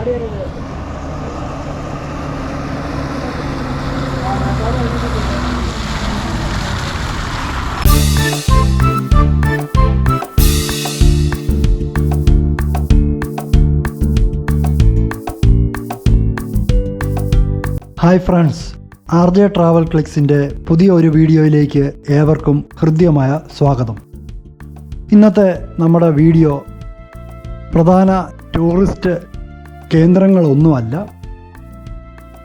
Hi friends R J travel ക്ലിക്സിന്റെ പുതിയ ഒരു വീഡിയോയിലേക്ക് ഏവർക്കും ഹൃദ്യമായ സ്വാഗതം. ഇന്നത്തെ നമ്മുടെ വീഡിയോ പ്രധാന ടൂറിസ്റ്റ് കേന്ദ്രങ്ങളൊന്നുമല്ല.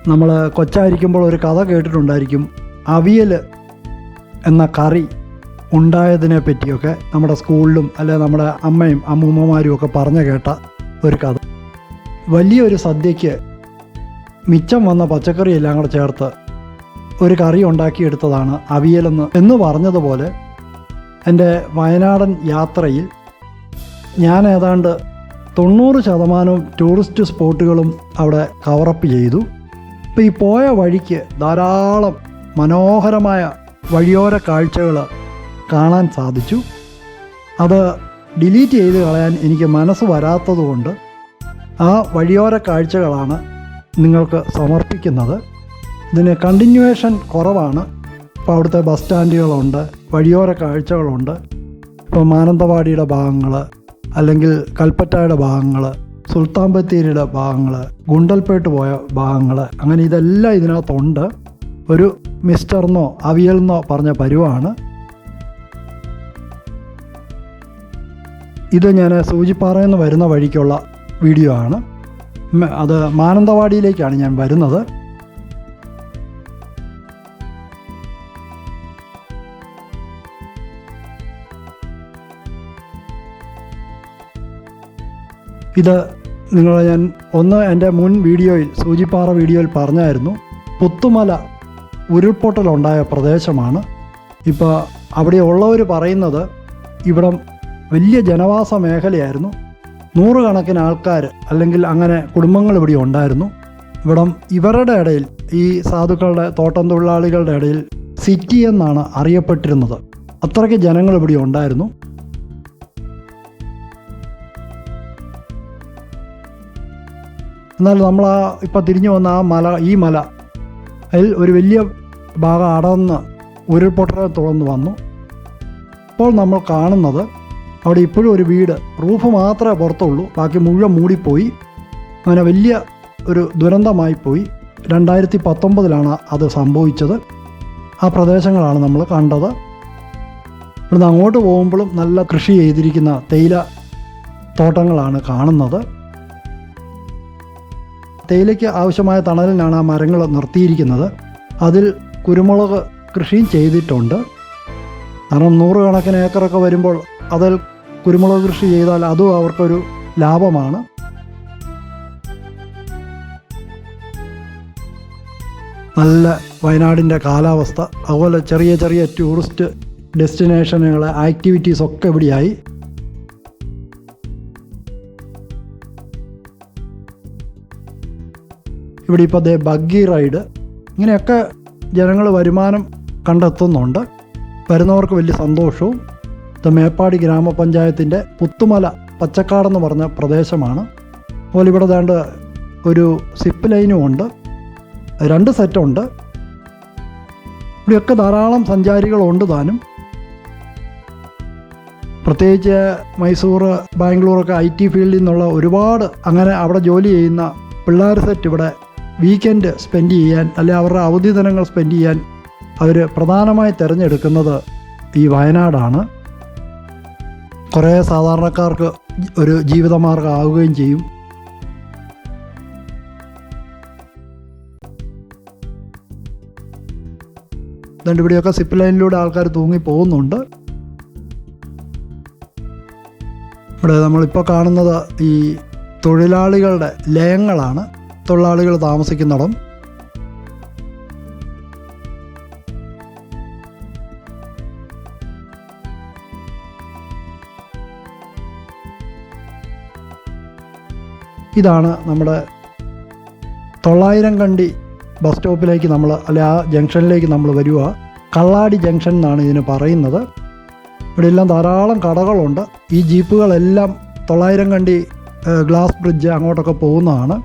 നമ്മൾ കൊച്ചായിരിക്കുമ്പോൾ ഒരു കഥ കേട്ടിട്ടുണ്ടായിരിക്കും. അവിയൽ എന്ന കറി ഉണ്ടായതിനെ പറ്റിയൊക്കെ നമ്മുടെ സ്കൂളിലും അല്ലെ നമ്മുടെ അമ്മയും അമ്മൂമ്മമാരും ഒക്കെ പറഞ്ഞു കേട്ട ഒരു കഥ. വലിയൊരു സദ്യയ്ക്ക് മിച്ചം വന്ന പച്ചക്കറി എല്ലാം കൂടെ ചേർത്ത് ഒരു കറി ഉണ്ടാക്കിയെടുത്തതാണ് അവിയലെന്ന് എന്ന് പറഞ്ഞതുപോലെ എന്റെ വയനാടൻ യാത്രയിൽ ഞാൻ ഏതാണ്ട് തൊണ്ണൂറ് ശതമാനം ടൂറിസ്റ്റ് സ്പോട്ടുകളും അവിടെ കവറപ്പ് ചെയ്തു. ഇപ്പോൾ ഈ പോയ വഴിക്ക് ധാരാളം മനോഹരമായ വഴിയോര കാഴ്ചകൾ കാണാൻ സാധിച്ചു. അത് ഡിലീറ്റ് ചെയ്ത് കളയാൻ എനിക്ക് മനസ്സ് വരാത്തതുകൊണ്ട് ആ വഴിയോര കാഴ്ചകളാണ് നിങ്ങൾക്ക് സമർപ്പിക്കുന്നത്. ഇതിന് കണ്ടിന്യൂവേഷൻ കുറവാണ്. ഇപ്പോൾ അവിടുത്തെ ബസ് സ്റ്റാൻഡുകളുണ്ട് വഴിയോര കാഴ്ചകളുണ്ട്. ഇപ്പോൾ മാനന്തവാടിയുടെ ഭാഗങ്ങൾ അല്ലെങ്കിൽ കൽപ്പറ്റയുടെ ഭാഗങ്ങൾ സുൽത്താൻ ബത്തേരിയുടെ ഭാഗങ്ങൾ ഗുണ്ടൽപേട്ട് പോയ ഭാഗങ്ങൾ അങ്ങനെ ഇതെല്ലാം ഇതിനകത്തുണ്ട്. ഒരു മിസ്റ്റർന്നോ അവിയൽന്നോ പറഞ്ഞ പരുവാണ്. ഇത് ഞാൻ സൂചിപ്പാറയിൽ നിന്ന് വരുന്ന വഴിക്കുള്ള വീഡിയോ ആണ്. അത് മാനന്തവാടിയിലേക്കാണ് ഞാൻ വരുന്നത്. ഇത് നിങ്ങൾ ഞാൻ ഒന്ന് എന്റെ മുൻ വീഡിയോയിൽ സൂചിപ്പാറ വീഡിയോയിൽ പറഞ്ഞായിരുന്നു. പുത്തുമല ഉരുൾപൊട്ടലുണ്ടായ പ്രദേശമാണ്. ഇപ്പോൾ അവിടെ ഉള്ളവർ പറയുന്നത് ഇവിടം വലിയ ജനവാസ മേഖലയായിരുന്നു. നൂറുകണക്കിന് ആൾക്കാർ അല്ലെങ്കിൽ അങ്ങനെ കുടുംബങ്ങൾ ഇവിടെ ഉണ്ടായിരുന്നു. ഇവിടം ഇവരുടെ ഇടയിൽ ഈ സാധുക്കളുടെ തോട്ടം തൊഴിലാളികളുടെ ഇടയിൽ സിറ്റി എന്നാണ് അറിയപ്പെട്ടിരുന്നത്. അത്രയ്ക്ക് ജനങ്ങൾ ഇവിടെ ഉണ്ടായിരുന്നു. എന്നാൽ നമ്മൾ ആ ഇപ്പം തിരിഞ്ഞു വന്ന ആ മല ഈ മല അതിൽ ഒരു വലിയ ഭാഗം അടർന്ന് ഉരുൾപൊട്ടലെ തുറന്ന് വന്നു. ഇപ്പോൾ നമ്മൾ കാണുന്നത് അവിടെ ഇപ്പോഴും ഒരു വീട് റൂഫ് മാത്രമേ പുറത്തുള്ളൂ ബാക്കി മുഴുവൻ മൂടിപ്പോയി. അങ്ങനെ വലിയ ഒരു ദുരന്തമായി പോയി. രണ്ടായിരത്തി പത്തൊമ്പതിലാണ് അത് സംഭവിച്ചത്. ആ പ്രദേശങ്ങളാണ് നമ്മൾ കണ്ടത്. ഇവിടുന്ന് അങ്ങോട്ട് പോകുമ്പോഴും നല്ല കൃഷി ചെയ്തിരിക്കുന്ന തേയില തോട്ടങ്ങളാണ് കാണുന്നത്. തേയിലയ്ക്ക് ആവശ്യമായ തണലിനാണ് ആ മരങ്ങൾ നിർത്തിയിരിക്കുന്നത്. അതിൽ കുരുമുളക് കൃഷിയും ചെയ്തിട്ടുണ്ട്. കാരണം നൂറുകണക്കിന് ഏക്കറൊക്കെ വരുമ്പോൾ അതിൽ കുരുമുളക് കൃഷി ചെയ്താൽ അതും അവർക്കൊരു ലാഭമാണ്. നല്ല വയനാടിന്റെ കാലാവസ്ഥ. അതുപോലെ ചെറിയ ചെറിയ ടൂറിസ്റ്റ് ഡെസ്റ്റിനേഷനുകൾ ആക്ടിവിറ്റീസ് ഒക്കെ ഇവിടെയായി. ഇവിടെ ഇപ്പോൾ ദേ ബഗ്ഗി റൈഡ്. ഇങ്ങനെയൊക്കെ ജനങ്ങൾ വരുമാനം കണ്ടെത്തുന്നുണ്ട്. വരുന്നവർക്ക് വലിയ സന്തോഷവും. ഇത് മേപ്പാടി ഗ്രാമപഞ്ചായത്തിന്റെ പുത്തുമല പച്ചക്കാടെന്ന് പറഞ്ഞ പ്രദേശമാണ്. അതുപോലെ ഇവിടെ ദാണ്ട് ഒരു സിപ്പ് ലൈനും ഉണ്ട്. രണ്ട് സെറ്റുണ്ട് ഇവിടെയൊക്കെ ധാരാളം സഞ്ചാരികളുണ്ട് താനും. പ്രത്യേകിച്ച് മൈസൂർ ബാംഗ്ലൂറൊക്കെ ഐ ടി ഫീൽഡിൽ നിന്നുള്ള ഒരുപാട് അങ്ങനെ അവിടെ ജോലി ചെയ്യുന്ന പിള്ളേർ സെറ്റ് ഇവിടെ വീക്കെൻഡ് സ്പെൻഡ് ചെയ്യാൻ അല്ലെ അവരുടെ അവധി ദിനങ്ങൾ സ്പെൻഡ് ചെയ്യാൻ അവർ പ്രധാനമായി തിരഞ്ഞെടുക്കുന്നത് ഈ വയനാടാണ്. കുറേ സാധാരണക്കാർക്ക് ഒരു ജീവിതമാർഗം ആവുകയും ചെയ്യും. അതുകൊണ്ട് ഇവിടെയൊക്കെ സിപ്പ് ലൈനിലൂടെ ആൾക്കാർ തൂങ്ങി പോകുന്നുണ്ട്. ഇവിടെ നമ്മളിപ്പോൾ കാണുന്നത് ഈ തൊഴിലാളികളുടെ ലയങ്ങളാണ്. തൊഴിലാളികൾ താമസിക്കുന്നിടം. ഇതാണ് നമ്മുടെ തൊള്ളായിരം കണ്ടി ബസ് സ്റ്റോപ്പിലേക്ക് നമ്മൾ അല്ലെ ആ ജംഗ്ഷനിലേക്ക് നമ്മൾ വരിക കള്ളാടി ജംഗ്ഷൻ എന്നാണ് ഇതിന് പറയുന്നത്. ഇവിടെ എല്ലാം ധാരാളം കടകളുണ്ട്. ഈ ജീപ്പുകളെല്ലാം തൊള്ളായിരം കണ്ടി ഗ്ലാസ് ബ്രിഡ്ജ് അങ്ങോട്ടൊക്കെ പോകുന്നതാണ്.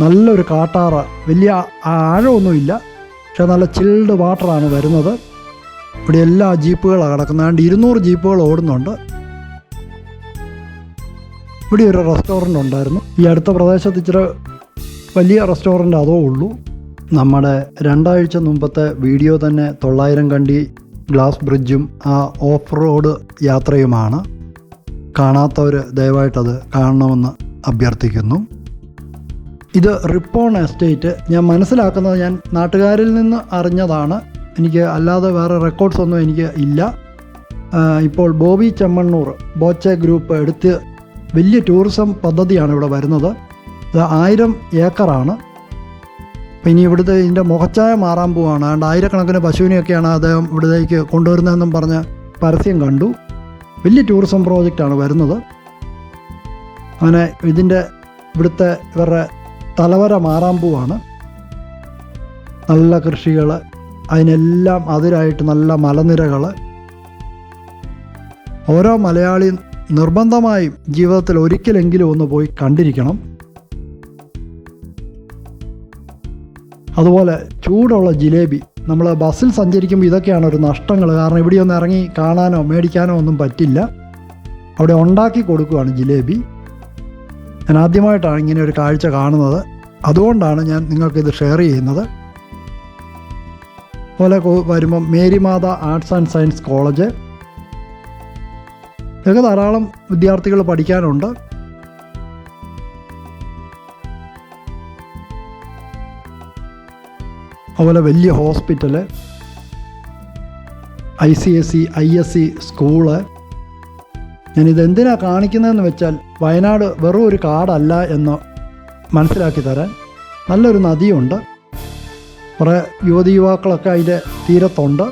നല്ലൊരു കാട്ടാറ. വലിയ ആഴമൊന്നുമില്ല. പക്ഷെ നല്ല ചിൽഡ് വാട്ടറാണ് വരുന്നത്. ഇവിടെ എല്ലാ ജീപ്പുകളാണ് കിടക്കുന്നത്. അതുകൊണ്ട് ഇരുന്നൂറ് ജീപ്പുകൾ ഓടുന്നുണ്ട്. ഇവിടെ ഒരു റെസ്റ്റോറന്റ് ഉണ്ടായിരുന്നു. ഈ അടുത്ത പ്രദേശത്ത് ഇച്ചിരി വലിയ റെസ്റ്റോറന്റ് അതോ ഉള്ളൂ. നമ്മുടെ രണ്ടാഴ്ച മുമ്പത്തെ വീഡിയോ തന്നെ തൊള്ളായിരം കണ്ടി ഗ്ലാസ് ബ്രിഡ്ജും ആ ഓഫ് റോഡ് യാത്രയുമാണ്. കാണാത്തവർ ദയവായിട്ടത് കാണണമെന്ന് അഭ്യർത്ഥിക്കുന്നു. ഇത് റിപ്പോൺ എസ്റ്റേറ്റ്. ഞാൻ മനസ്സിലാക്കുന്നത് ഞാൻ നാട്ടുകാരിൽ നിന്ന് അറിഞ്ഞതാണ്. എനിക്ക് അല്ലാതെ വേറെ റെക്കോർഡ്സ് ഒന്നും എനിക്ക് ഇല്ല. ഇപ്പോൾ ബോബി ചെമ്മണ്ണൂർ ബോച്ചെ ഗ്രൂപ്പ് എടുത്ത് വലിയ ടൂറിസം പദ്ധതിയാണ് ഇവിടെ വരുന്നത്. ഇത് ആയിരം ഏക്കറാണ്. ഇനി ഇവിടുത്തെ ഇതിന്റെ മുഖച്ചായ മാറാൻ പോവാണ്. അതുകൊണ്ട് ആയിരക്കണക്കിന് പശുവിനെയൊക്കെയാണ് അദ്ദേഹം ഇവിടത്തേക്ക് കൊണ്ടുവരുന്നതെന്നും പറഞ്ഞ് പരസ്യം കണ്ടു. വലിയ ടൂറിസം പ്രോജക്റ്റാണ് വരുന്നത്. അങ്ങനെ ഇതിന്റെ ഇവിടുത്തെ ഇവരുടെ തലവര മാറാൻ പോവാണ് നല്ല കൃഷികൾ അതിനെല്ലാം അതിരായിട്ട് നല്ല മലനിരകൾ ഓരോ മലയാളിയും നിർബന്ധമായും ജീവിതത്തിൽ ഒരിക്കലെങ്കിലും ഒന്ന് പോയി കണ്ടിരിക്കണം. അതുപോലെ ചൂടുള്ള ജിലേബി നമ്മൾ ബസ്സിൽ സഞ്ചരിക്കുമ്പോൾ ഇതൊക്കെയാണ് ഒരു നഷ്ടങ്ങൾ കാരണം ഇവിടെ ഒന്ന് ഇറങ്ങി കാണാനോ മേടിക്കാനോ ഒന്നും പറ്റില്ല. അവിടെ ഉണ്ടാക്കി കൊടുക്കുകയാണ് ജിലേബി. ഞാൻ ആദ്യമായിട്ടാണ് ഇങ്ങനെ ഒരു കാഴ്ച കാണുന്നത്. അതുകൊണ്ടാണ് ഞാൻ നിങ്ങൾക്കിത് ഷെയർ ചെയ്യുന്നത്. പോലെ വരുമ്പം Marymatha arts and science college ഇതൊക്കെ ധാരാളം വിദ്യാർത്ഥികൾ പഠിക്കാനുണ്ട്. അതുപോലെ വലിയ hospital I C S C I S C school ഞാനിത് എന്തിനാ കാണിക്കുന്നതെന്ന് വെച്ചാൽ വയനാട് വെറും ഒരു കാടല്ല എന്ന് മനസ്സിലാക്കി തരാൻ നല്ലൊരു നദിയുണ്ട്. കുറേ യുവതി യുവാക്കളൊക്കെ അതിന്റെ തീരത്തുണ്ട്.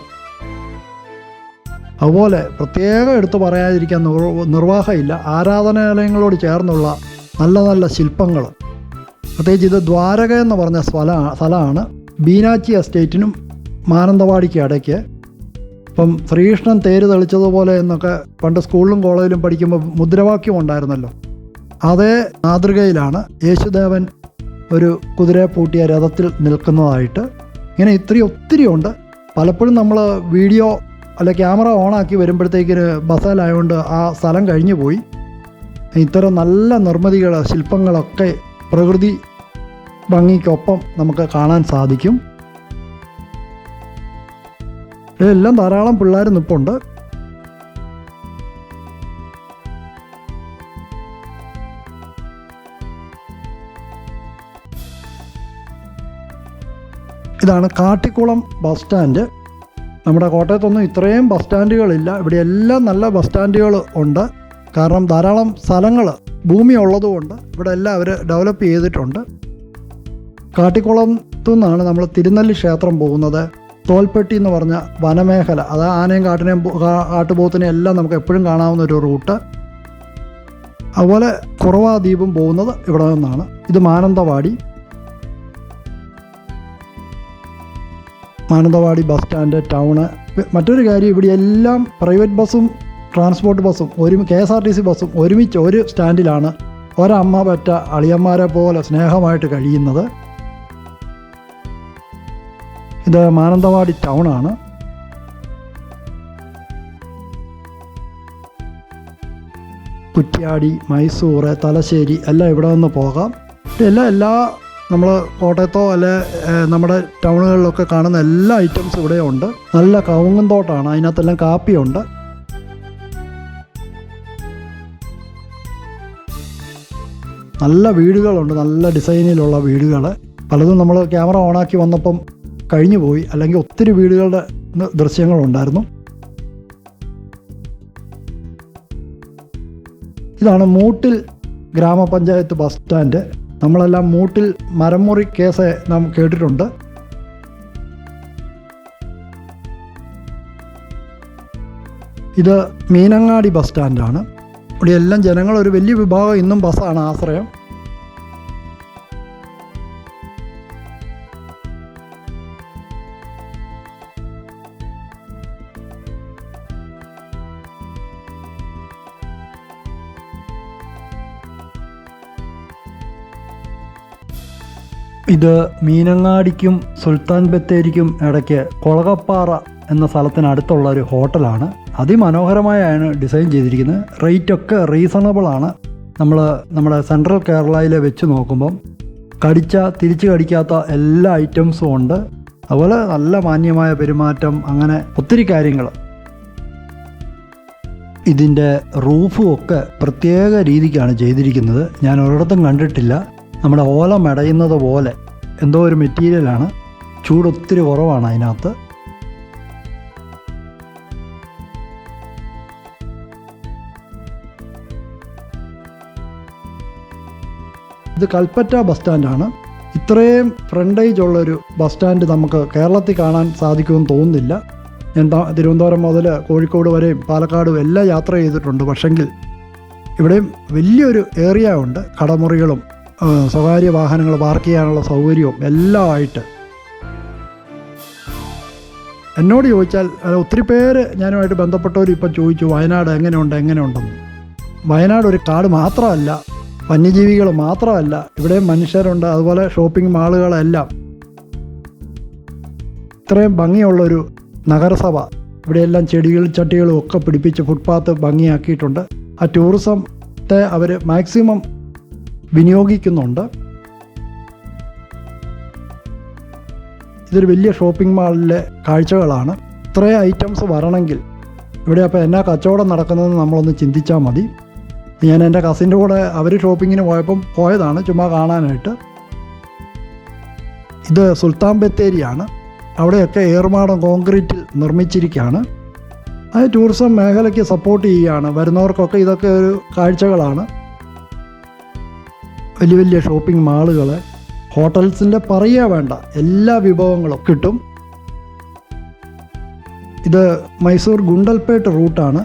അതുപോലെ പ്രത്യേകം എടുത്തു പറയാതിരിക്കാൻ നിർ- നിർവാഹമില്ല. ആരാധനാലയങ്ങളോട് ചേർന്നുള്ള നല്ല നല്ല ശില്പങ്ങൾ. പ്രത്യേകിച്ച് ഇത് ദ്വാരക എന്ന് പറഞ്ഞ സ്ഥല സ്ഥലമാണ്. ബീനാച്ചി എസ്റ്റേറ്റിനും മാനന്തവാടിക്ക് ഇടയ്ക്ക് ഇപ്പം ശ്രീകൃഷ്ണൻ തേര് തെളിച്ചതുപോലെ എന്നൊക്കെ പണ്ട് സ്കൂളിലും കോളേജിലും പഠിക്കുമ്പോൾ മുദ്രാവാക്യം ഉണ്ടായിരുന്നല്ലോ. അതേ മാതൃകയിലാണ് യേശുദേവൻ ഒരു കുതിരയെ പൂട്ടിയ രഥത്തിൽ നിൽക്കുന്നതായിട്ട്. ഇങ്ങനെ ഇത്രയും ഒത്തിരി ഉണ്ട്. പലപ്പോഴും നമ്മൾ വീഡിയോ അല്ല ക്യാമറ ഓണാക്കി വരുമ്പോഴത്തേക്കിന് ബസാലായതുകൊണ്ട് ആ സ്ഥലം കഴിഞ്ഞു പോയി. ഇത്തരം നല്ല നിർമ്മിതികൾ ശില്പങ്ങളൊക്കെ പ്രകൃതി ഭംഗിക്കൊപ്പം നമുക്ക് കാണാൻ സാധിക്കും. ഇതെല്ലാം ധാരാളം പിള്ളേർ നിപ്പുണ്ട്. ഇതാണ് കാട്ടിക്കുളം ബസ് സ്റ്റാൻഡ്. നമ്മുടെ കോട്ടയത്തൊന്നും ഇത്രയും ബസ് സ്റ്റാൻഡുകളില്ല. ഇവിടെ എല്ലാം നല്ല ബസ് സ്റ്റാൻഡുകൾ ഉണ്ട്. കാരണം ധാരാളം സ്ഥലങ്ങൾ ഭൂമി ഉള്ളതുകൊണ്ട് ഇവിടെ എല്ലാം അവർ ഡെവലപ്പ് ചെയ്തിട്ടുണ്ട്. കാട്ടിക്കുളത്തു നിന്നാണ് നമ്മൾ തിരുനെല്ലി ക്ഷേത്രം പോകുന്നത്. തോൽപ്പെട്ടി എന്ന് പറഞ്ഞ വനമേഖല അത് ആനയും കാട്ടിനെയും കാട്ടുപോത്തിനെയും എല്ലാം നമുക്ക് എപ്പോഴും കാണാവുന്ന ഒരു റൂട്ട് അതുപോലെ കുറവാ ദ്വീപും പോകുന്നത് ഇവിടെ നിന്നാണ്. ഇത് Mananthavady. Mananthavady bus stand town മറ്റൊരു കാര്യം ഇവിടെ എല്ലാം പ്രൈവറ്റ് ബസ്സും ട്രാൻസ്പോർട്ട് ബസ്സും ഒരു K S R T C ബസ്സും ഒരുമിച്ച് ഒരു സ്റ്റാൻഡിലാണ് ഒരമ്മ പറ്റ അളിയന്മാരെ പോലെ സ്നേഹമായിട്ട് കഴിയുന്നത്. ഇത് മാനന്തവാടി ടൗൺ ആണ്. കുറ്റ്യാടി മൈസൂർ തലശ്ശേരി എല്ലാം ഇവിടെ നിന്ന് പോകാം. എല്ലാം എല്ലാ നമ്മൾ കോട്ടയത്തോ അല്ലെ നമ്മുടെ ടൗണുകളിലൊക്കെ കാണുന്ന എല്ലാ ഐറ്റംസും ഇവിടെ ഉണ്ട്. നല്ല കവുങ്ങും തോട്ടാണ് അതിനകത്തെല്ലാം കാപ്പിയുണ്ട്. നല്ല വീടുകളുണ്ട് നല്ല ഡിസൈനിലുള്ള വീടുകൾ പലതും നമ്മൾ ക്യാമറ ഓണാക്കി വന്നപ്പം കഴിഞ്ഞു പോയി അല്ലെങ്കിൽ ഒത്തിരി വീടുകളുടെ ദൃശ്യങ്ങളുണ്ടായിരുന്നു. ഇതാണ് മൂട്ടിൽ ഗ്രാമപഞ്ചായത്ത് ബസ് സ്റ്റാൻഡ്. നമ്മളെല്ലാം മൂട്ടിൽ മരമുറി കേസ് നാം കേട്ടിട്ടുണ്ട്. ഇത് മീനങ്ങാടി ബസ് സ്റ്റാൻഡാണ്. ഇവിടെ എല്ലാം ജനങ്ങൾ ഒരു വലിയ വിഭാഗം ഇന്നും ബസ്സാണ് ആശ്രയം. ഇത് മീനങ്ങാടിക്കും സുൽത്താൻ ബത്തേരിക്കും ഇടയ്ക്ക് കൊളകപ്പാറ എന്ന സ്ഥലത്തിനടുത്തുള്ള ഒരു ഹോട്ടലാണ്. അതിമനോഹരമായാണ് ഡിസൈൻ ചെയ്തിരിക്കുന്നത്. റേറ്റൊക്കെ റീസണബിൾ ആണ്. നമ്മൾ നമ്മുടെ സെൻട്രൽ കേരളയിൽ വെച്ച് നോക്കുമ്പം കടിച്ച തിരിച്ചു കടിക്കാത്ത എല്ലാ ഐറ്റംസും ഉണ്ട്. അതുപോലെ നല്ല മാന്യമായ പെരുമാറ്റം അങ്ങനെ ഒത്തിരി കാര്യങ്ങൾ ഇതിന്റെ റൂഫും ഒക്കെ പ്രത്യേക രീതിക്കാണ് ചെയ്തിരിക്കുന്നത്. ഞാൻ ഒരിടത്തും കണ്ടിട്ടില്ല. നമ്മുടെ ഓല മെടയുന്നത് പോലെ എന്തോ ഒരു മെറ്റീരിയലാണ് ചൂട് ഒത്തിരി കുറവാണ് അതിനകത്ത്. ഇത് കൽപ്പറ്റ ബസ് സ്റ്റാൻഡാണ് ഇത്രയും ഫ്രണ്ടേജ് ഉള്ളൊരു ബസ് സ്റ്റാൻഡ് നമുക്ക് കേരളത്തിൽ കാണാൻ സാധിക്കുമെന്ന് തോന്നുന്നില്ല. ഞാൻ തിരുവനന്തപുരം മുതൽ കോഴിക്കോട് വരെയും പാലക്കാടും എല്ലാം യാത്ര ചെയ്തിട്ടുണ്ട്. പക്ഷെങ്കിൽ ഇവിടെയും വലിയൊരു ഏരിയ ഉണ്ട്. കടമുറികളും സ്വകാര്യ വാഹനങ്ങൾ പാർക്ക് ചെയ്യാനുള്ള സൗകര്യവും എല്ലാം ആയിട്ട് എന്നോട് ചോദിച്ചാൽ ഒത്തിരി പേര് ഞാനുമായിട്ട് ബന്ധപ്പെട്ടവർ ഇപ്പം ചോദിച്ചു വയനാട് എങ്ങനെയുണ്ട് എങ്ങനെയുണ്ടെന്ന്? വയനാട് ഒരു കാട് മാത്രമല്ല വന്യജീവികൾ മാത്രമല്ല ഇവിടെ മനുഷ്യരുണ്ട് അതുപോലെ ഷോപ്പിംഗ് മാളുകളെല്ലാം. ഇത്രയും ഭംഗിയുള്ളൊരു നഗരസഭ ഇവിടെയെല്ലാം ചെടികളും ചട്ടികളും ഒക്കെ പിടിപ്പിച്ച് ഫുട്പാത്ത് ഭംഗിയാക്കിയിട്ടുണ്ട്. ആ ടൂറിസത്തെ അവർ മാക്സിമം വിനിയോഗിക്കുന്നുണ്ട്. ഇതൊരു വലിയ ഷോപ്പിംഗ് മാളിലെ കാഴ്ചകളാണ്. ഇത്രയും ഐറ്റംസ് വരണമെങ്കിൽ ഇവിടെ അപ്പോൾ എന്നാ കച്ചവടം നടക്കുന്നതെന്ന് നമ്മളൊന്ന് ചിന്തിച്ചാൽ മതി. ഞാൻ എന്റെ കസിന്റെ കൂടെ അവർ ഷോപ്പിങ്ങിന് പോയപ്പം പോയതാണ് ചുമ്മാ കാണാനായിട്ട്. ഇത് സുൽത്താൻ ബത്തേരിയാണ്. അവിടെയൊക്കെ ഏർമാടം കോൺക്രീറ്റിൽ നിർമ്മിച്ചിരിക്കുകയാണ്. അത് ടൂറിസം മേഖലയ്ക്ക് സപ്പോർട്ട് ചെയ്യുകയാണ്. വരുന്നവർക്കൊക്കെ ഇതൊക്കെ ഒരു കാഴ്ചകളാണ്. വലിയ വലിയ ഷോപ്പിംഗ് മാളുകൾ ഹോട്ടൽസിന്റെ പറയുക വേണ്ട. എല്ലാ വിഭവങ്ങളും കിട്ടും. ഇത് മൈസൂർ ഗുണ്ടൽപേട്ട് റൂട്ടാണ്.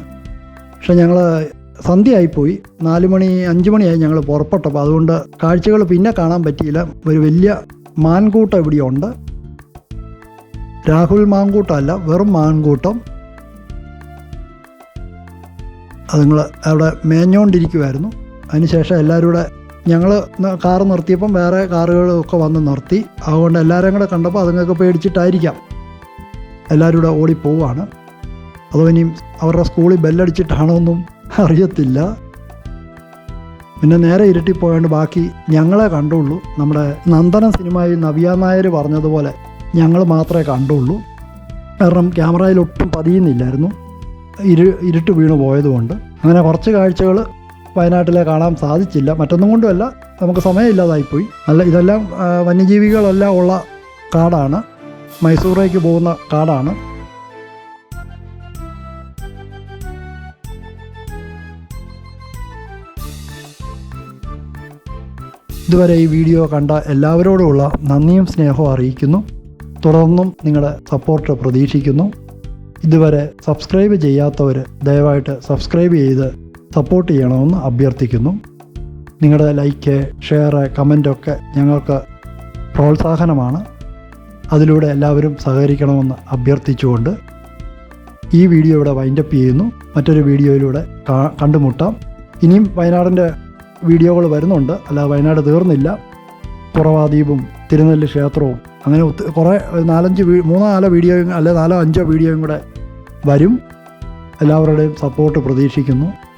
പക്ഷെ ഞങ്ങൾ സന്ധ്യയായിപ്പോയി. നാല് മണി അഞ്ച് മണിയായി ഞങ്ങൾ പുറപ്പെട്ടപ്പോൾ അതുകൊണ്ട് കാഴ്ചകൾ പിന്നെ കാണാൻ പറ്റിയില്ല. ഒരു വലിയ മാൻകൂട്ടം ഇവിടെയുണ്ട്. രാഹുൽ മാൻകൂട്ടമല്ല വെറും മാൻകൂട്ടം. അത് നിങ്ങൾ അവിടെ മേഞ്ഞുകൊണ്ടിരിക്കുമായിരുന്നു അതിനുശേഷം എല്ലാവരും കൂടെ ഞങ്ങൾ കാർ നിർത്തിയപ്പം വേറെ കാറുകളൊക്കെ വന്ന് നിർത്തി. അതുകൊണ്ട് എല്ലാവരും കൂടെ കണ്ടപ്പോൾ അതുങ്ങൾക്ക് പേടിച്ചിട്ടായിരിക്കാം. എല്ലാവരും കൂടെ ഓടിപ്പോവാണ് അതോ ഇനിയും അവരുടെ സ്കൂളിൽ ബെല്ലടിച്ചിട്ടാണോ എന്നും അറിയത്തില്ല. പിന്നെ നേരെ ഇരുട്ടി ബാക്കി ഞങ്ങളെ കണ്ടുള്ളൂ. നമ്മുടെ നന്ദന സിനിമയിൽ നവ്യ നായർ പറഞ്ഞതുപോലെ ഞങ്ങൾ മാത്രമേ കണ്ടുള്ളൂ. കാരണം ക്യാമറയിൽ ഒട്ടും പതിയുന്നില്ലായിരുന്നു. ഇരു ഇരുട്ട് വീണ് പോയതുകൊണ്ട്. അങ്ങനെ കുറച്ച് കാഴ്ചകൾ വയനാട്ടിലെ കാണാൻ സാധിച്ചില്ല. മറ്റൊന്നും കൊണ്ടുമല്ല നമുക്ക് സമയമില്ലാതായിപ്പോയി. അല്ല ഇതെല്ലാം വന്യജീവികളെല്ലാം ഉള്ള കാടാണ്. മൈസൂറേക്ക് പോകുന്ന കാടാണ്. ഇതുവരെ ഈ വീഡിയോ കണ്ട എല്ലാവരോടുമുള്ള നന്ദിയും സ്നേഹവും അറിയിക്കുന്നു. തുടർന്നും നിങ്ങളുടെ സപ്പോർട്ട് പ്രതീക്ഷിക്കുന്നു. ഇതുവരെ സബ്സ്ക്രൈബ് ചെയ്യാത്തവർ ദയവായിട്ട് സബ്സ്ക്രൈബ് ചെയ്ത് സപ്പോർട്ട് ചെയ്യണമെന്ന് അഭ്യർത്ഥിക്കുന്നു. നിങ്ങളുടെ ലൈക്ക് ഷെയർ കമന്റൊക്കെ ഞങ്ങൾക്ക് പ്രോത്സാഹനമാണ്. അതിലൂടെ എല്ലാവരും സഹകരിക്കണമെന്ന് അഭ്യർത്ഥിച്ചുകൊണ്ട് ഈ വീഡിയോ ഇവിടെ വൈൻഡപ്പ് ചെയ്യുന്നു. മറ്റൊരു വീഡിയോയിലൂടെ കണ്ടുമുട്ടാം. ഇനിയും വയനാടിന്റെ വീഡിയോകൾ വരുന്നുണ്ട്. അല്ലാതെ വയനാട് തീർന്നില്ല. പുറവാദ്വീപും തിരുനെല്ലി ക്ഷേത്രവും അങ്ങനെ കുറേ നാലഞ്ച് മൂന്നോ നാലോ വീഡിയോയും അല്ലെ നാലോ അഞ്ചോ വീഡിയോയും കൂടെ വരും. എല്ലാവരുടെയും സപ്പോർട്ട് പ്രതീക്ഷിക്കുന്നു.